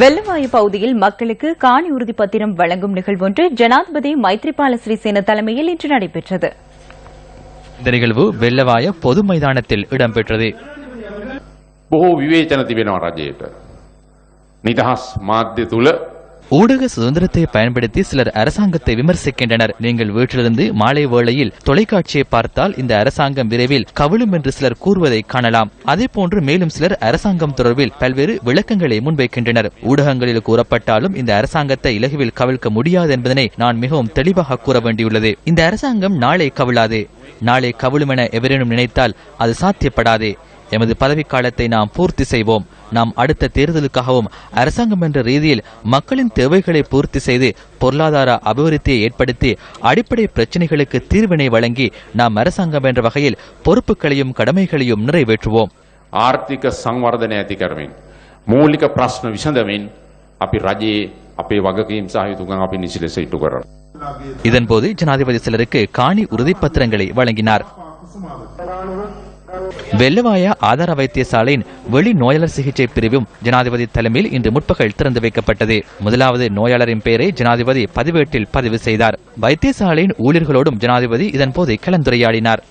வெள்ளவாயு பகுதியில் மக்களுக்கு காணி உறுதி பத்திரம் வழங்கும் நிகழ்வொன்று ஜனாதிபதி மைத்ரிபால சிறிசேன தலைமையில் இன்று நடைபெற்றது இந்த நிகழ்வு வெள்ளவாய பொது மைதானத்தில் இடம்பெற்றது බොහෝ විවේචන තිබෙනවා රජයට. නිදහස් මාධ්‍ය තුළ ஊடக சுதந்திரத்தை பயன்படுத்தி சிலர் அரசாங்கத்தை விமர்சிக்கின்றனர். நீங்கள் வீட்டிலிருந்து மாலை வேளையில் தொலைக்காட்சியை பார்த்தால் இந்த அரசாங்கம் விரைவில் கவிழும் என்று சிலர் கூறுவதை காணலாம். அதே போன்று மேலும் சிலர் அரசாங்கம் தொடர்பில் பல்வேறு விளக்கங்களை முன்வைக்கின்றனர். ஊடகங்களில் கூறப்பட்டாலும் இந்த அரசாங்கத்தை இலகுவில் கவிழ்க்க முடியாது என்பதனை நான் மிகவும் தெளிவாக கூற வேண்டியுள்ளது. இந்த அரசாங்கம் நாளை கவிழாது. நாளை கவிழும் என எவரேனும் நினைத்தால் அது சாத்தியப்படாதே. எமது பதவிக்காலத்தை நாம் பூர்த்தி செய்வோம். நாம் அடுத்த தேர்தலுக்காகவும் அரசாங்கம் என்ற ரீதியில் மக்களின் தேவைகளை பூர்த்தி செய்து பொருளாதார அபிவிருத்தியை ஏற்படுத்தி அடிப்படை பிரச்சினைகளுக்கு தீர்வினை வழங்கி நாம் அரசாங்கம் என்ற வகையில் பொறுப்புகளையும் கடமைகளையும் நிறைவேற்றுவோம் ආර්ථික සංවර්ධනය ඇති කරමින්. මූලික ප්‍රශ්න විසඳමින් අපි රජයේ අපේ වගකීම් සහයුතුකන් අපි නිසි ලෙස ඉටු කරන. இதன்போது ஜனாதிபதி சிலருக்கு காணி உறுதிப்பத்திரங்களை வழங்கினார் வெள்ளவாய ஆதார வைத்தியசாலையின் வெளி நோயாளர் சிகிச்சை பிரிவும் ஜனாதிபதி தலைமையில் இன்று முற்பகல் திறந்து வைக்கப்பட்டது. முதலாவது நோயாளரின் பெயரை ஜனாதிபதி பதிவேட்டில் பதிவு செய்தார். வைத்தியசாலையின் ஊழியர்களோடும் ஜனாதிபதி இதன்போது கலந்துரையாடினார்.